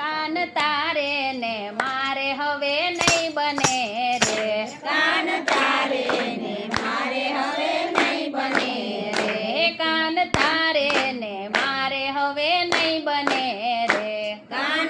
કાન તારે ને મારે હવે નહીં બને રે. કાન તારે ને મારે હવે નહીં બને રે. કાન તારે ને મારે હવે નહીં બને રે. કાન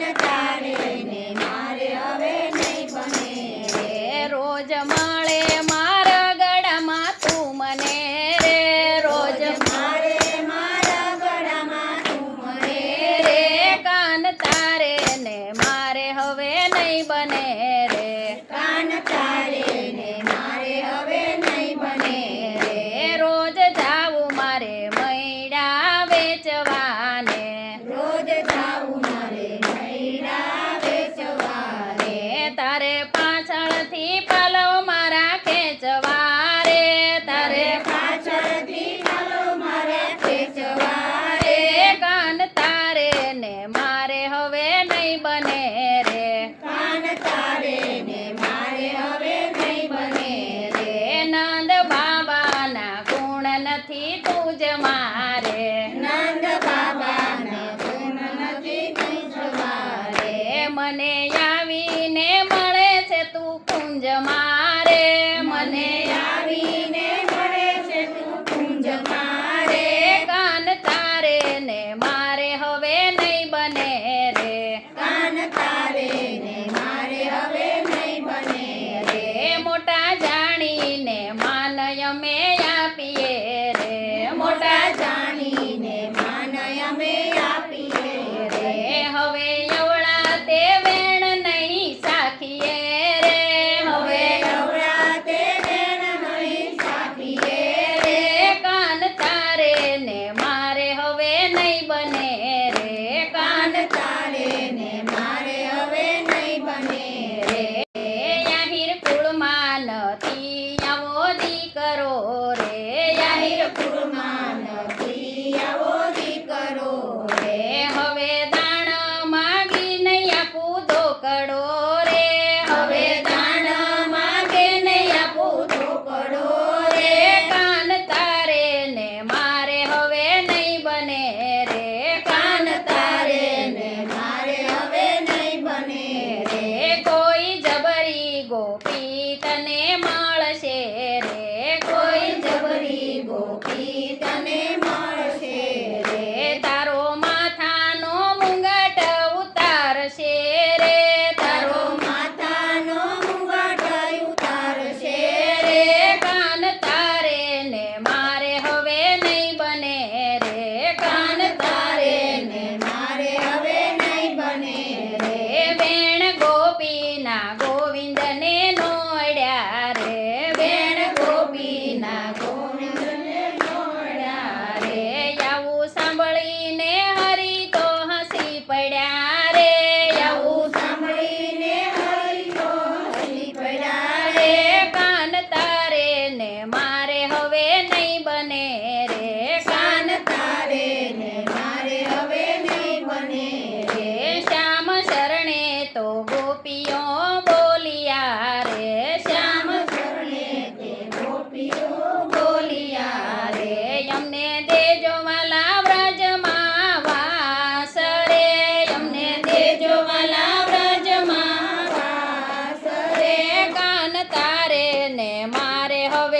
મને આવીને મળે છે તું કુંજ મારે. મને આવીને મળે છે તું કુંજ મારે. કાન તારે ને મારે હવે નહીં બને રે. કાન તારે ને મારે હવે નહીં બને રે. મોટા જાણીને માનય અમે આપીએ રે. મોટા જાણીને માનય અમે આપીએ રે. હવે કરો રે જાહેર કુરમા. 나고 হবে